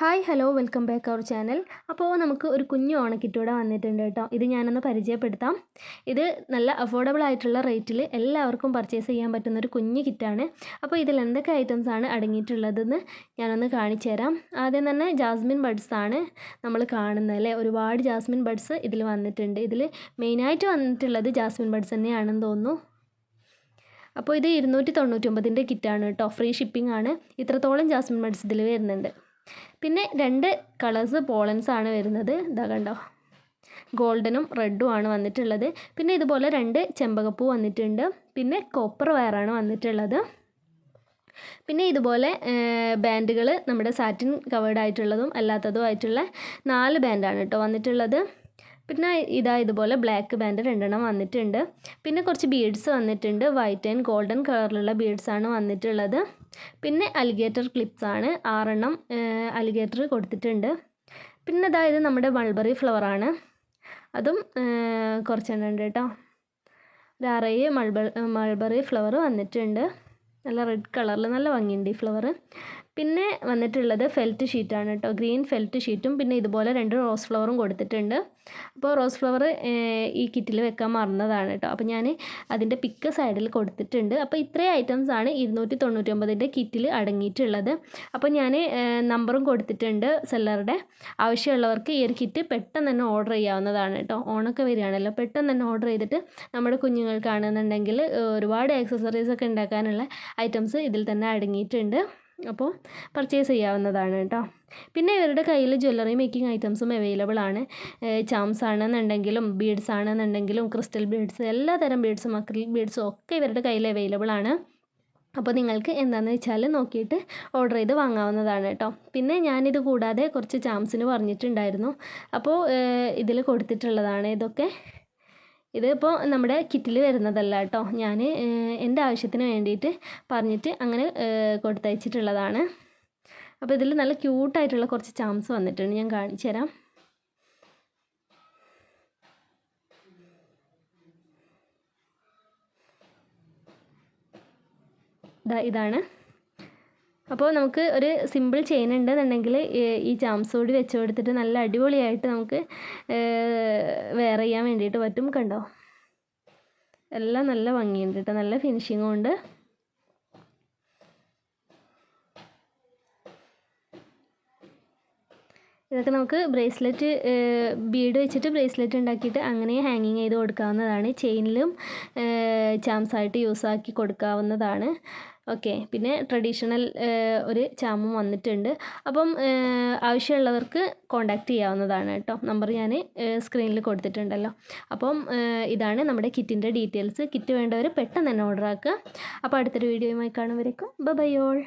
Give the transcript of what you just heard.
Hi hello welcome back our channel അപ്പോൾ നമുക്ക് ഒരു കുഞ്ഞു ഓണക്കിറ്റൂടെ വന്നിട്ടുണ്ട് കേട്ടോ. ഇത് ഞാനൊന്ന് പരിചയപ്പെടുത്താം. ഇത് നല്ല അഫോർഡബിൾ ആയിട്ടുള്ള റേറ്റിൽ എല്ലാവർക്കും പർച്ചേസ് ചെയ്യാൻ പറ്റുന്ന ഒരു കുഞ്ഞു കിറ്റാണ്. അപ്പോൾ ഇതിൽ എന്തൊക്കെ ഐറ്റംസ് ആണ് അടങ്ങിയിട്ടുള്ളതെന്ന് ഞാനൊന്ന് കാണിച്ചു തരാം. ആദ്യം തന്നെ ജാസ്മിൻ ബഡ്സ് ആണ് നമ്മൾ കാണുന്നത് അല്ലേ? ഒരുപാട് ജാസ്മിൻ ബഡ്സ് ഇതിൽ വന്നിട്ടുണ്ട്. ഇതിൽ മെയിനായിട്ട് വന്നിട്ടുള്ളത് ജാസ്മിൻ ബഡ്സ് തന്നെയാണെന്ന് തോന്നുന്നു. അപ്പോൾ ഇത് ഇരുന്നൂറ്റി തൊണ്ണൂറ്റി ഒമ്പതിന്റെ കിറ്റാണ് കേട്ടോ. ഫ്രീ ഷിപ്പിംഗ് ആണ്. ഇത്രത്തോളം ജാസ്മിൻ ബഡ്സ് ഇതിൽ വരുന്നുണ്ട്. പിന്നെ രണ്ട് കളേഴ്സ് പോളൻസ് ആണ് വരുന്നത്. ഇതാ കണ്ടോ? ഗോൾഡനും റെഡും ആണ് വന്നിട്ടുള്ളത്. പിന്നെ ഇതുപോലെ രണ്ട് ചെമ്പകപ്പൂ വന്നിട്ടുണ്ട്. പിന്നെ കോപ്പർ വയറാണ് വന്നിട്ടുള്ളത്. പിന്നെ ഇതുപോലെ ബാൻഡുകൾ നമ്മുടെ സാറ്റിൻ കവേർഡ് ആയിട്ടുള്ളതും അല്ലാത്തതും ആയിട്ടുള്ള നാല് ബാൻഡാണ് കേട്ടോ വന്നിട്ടുള്ളത്. പിന്നെ ഇതാ ഇതുപോലെ ബ്ലാക്ക് ബാൻഡ് രണ്ടെണ്ണം വന്നിട്ടുണ്ട്. പിന്നെ കുറച്ച് ബീഡ്സ് വന്നിട്ടുണ്ട്. വൈറ്റ് ആൻഡ് ഗോൾഡൻ കളറിലുള്ള ബീഡ്സാണ് വന്നിട്ടുള്ളത്. പിന്നെ അലിഗേറ്റർ ക്ലിപ്സ് ആണ്. ആറെണ്ണം അലിഗേറ്റർ കൊടുത്തിട്ടുണ്ട്. പിന്നെ അതായത് നമ്മുടെ മൾബറി ഫ്ലവറാണ് അതും കുറച്ചെണ്ണം ഉണ്ട് കേട്ടോ. ഒരു അറേഴ് മൾബ മൾബറി ഫ്ലവർ വന്നിട്ടുണ്ട്. നല്ല റെഡ് കളറിൽ നല്ല ഭംഗിയുണ്ട് ഈ ഫ്ലവർ പിന്നെ വന്നിട്ടുള്ളത് ഫെൽറ്റ് ഷീറ്റാണ് കേട്ടോ ഗ്രീൻ ഫെൽറ്റ് ഷീറ്റും പിന്നെ ഇതുപോലെ രണ്ട് റോസ് ഫ്ലവറും കൊടുത്തിട്ടുണ്ട്. അപ്പോൾ റോസ് ഫ്ലവർ ഈ കിറ്റിൽ വെക്കാൻ മറന്നതാണ് കേട്ടോ അപ്പോൾ ഞാൻ അതിന്റെ പിക്ക് സൈഡിൽ കൊടുത്തിട്ടുണ്ട്. അപ്പോൾ ഇത്രയും ഐറ്റംസ് ആണ് ഇരുന്നൂറ്റി തൊണ്ണൂറ്റൊമ്പതിന്റെ കിറ്റിൽ അടങ്ങിയിട്ടുള്ളത്. അപ്പോൾ ഞാൻ നമ്പറും കൊടുത്തിട്ടുണ്ട് സെല്ലറുടെ ആവശ്യമുള്ളവർക്ക് ഈ ഒരു കിറ്റ് പെട്ടെന്ന് തന്നെ ഓർഡർ ചെയ്യാവുന്നതാണ് കേട്ടോ ഓണൊക്കെ വരികയാണല്ലോ. പെട്ടെന്ന് തന്നെ ഓർഡർ ചെയ്തിട്ട് നമ്മുടെ കുഞ്ഞുങ്ങൾക്കാണെന്നുണ്ടെങ്കിൽ ഒരുപാട് ആക്സസറീസ് ഒക്കെ ഉണ്ടാക്കാനുള്ള ഐറ്റംസ് ഇതിൽ തന്നെ അടങ്ങിയിട്ടുണ്ട്. അപ്പോൾ പർച്ചേസ് ചെയ്യാവുന്നതാണ് കേട്ടോ. പിന്നെ ഇവരുടെ കയ്യിൽ ജ്വല്ലറി മേക്കിംഗ് ഐറ്റംസും അവൈലബിൾ ആണ്. ചാംസ് ആണെന്നുണ്ടെങ്കിലും ബീഡ്സ് ആണെന്നുണ്ടെങ്കിലും ക്രിസ്റ്റൽ ബീഡ്സ് എല്ലാ തരം ബീഡ്സും അക്രിൽ ബീഡ്സും ഒക്കെ ഇവരുടെ കയ്യിൽ അവൈലബിൾ ആണ്. അപ്പോൾ നിങ്ങൾക്ക് എന്താണെന്ന് വെച്ചാൽ നോക്കിയിട്ട് ഓർഡർ ചെയ്ത് വാങ്ങാവുന്നതാണ് കേട്ടോ. പിന്നെ ഞാനിത് കൂടാതെ കുറച്ച് ചാംസിന് പറഞ്ഞിട്ടുണ്ടായിരുന്നു. അപ്പോൾ ഇതിൽ കൊടുത്തിട്ടുള്ളതാണ് ഇതൊക്കെ. ഇതിപ്പോൾ നമ്മുടെ കിറ്റിൽ വരുന്നതല്ല കേട്ടോ ഞാൻ എന്റെ ആവശ്യത്തിന് വേണ്ടിയിട്ട് പറഞ്ഞിട്ട് അങ്ങനെ കൊടുത്തയച്ചിട്ടുള്ളതാണ്. അപ്പോൾ ഇതിൽ നല്ല ക്യൂട്ടായിട്ടുള്ള കുറച്ച് ചാംസ് വന്നിട്ടുണ്ട്. ഞാൻ കാണിച്ചു തരാം. ഇതാണ്. അപ്പോൾ നമുക്ക് ഒരു സിമ്പിൾ ചെയിൻ ഉണ്ടെന്നുണ്ടെങ്കിൽ ഈ ജാംസ് കൂടി വെച്ച് കൊടുത്തിട്ട് നല്ല അടിപൊളിയായിട്ട് നമുക്ക് വെയർ ചെയ്യാൻ വേണ്ടിയിട്ട് പറ്റും കണ്ടോ? എല്ലാം നല്ല ഭംഗിയുണ്ട് കേട്ടോ നല്ല ഫിനിഷിങ്ങും ഉണ്ട്. ഇതൊക്കെ നമുക്ക് ബ്രേസ്ലെറ്റ് ബീഡ് വെച്ചിട്ട് ബ്രേസ്ലെറ്റ് ഉണ്ടാക്കിയിട്ട് അങ്ങനെ ഹാങ്ങിങ് ചെയ്ത് കൊടുക്കാവുന്നതാണ്. ചെയിനിലും ചാംസായിട്ട് യൂസ് ആക്കി കൊടുക്കാവുന്നതാണ്. ഓക്കെ പിന്നെ ട്രഡീഷണൽ ഒരു ചാമും വന്നിട്ടുണ്ട്. അപ്പം ആവശ്യമുള്ളവർക്ക് കോണ്ടാക്ട് ചെയ്യാവുന്നതാണ് കേട്ടോ. നമ്പർ ഞാൻ സ്ക്രീനിൽ കൊടുത്തിട്ടുണ്ടല്ലോ. അപ്പം ഇതാണ് നമ്മുടെ കിറ്റിന്റെ ഡീറ്റെയിൽസ് കിറ്റ് വേണ്ടവർ പെട്ടെന്ന് തന്നെ ഓർഡർ ആക്കുക. അപ്പോൾ അടുത്തൊരു വീഡിയോയുമായി കാണുമ്പോഴേക്കും ബൈ ഓൾ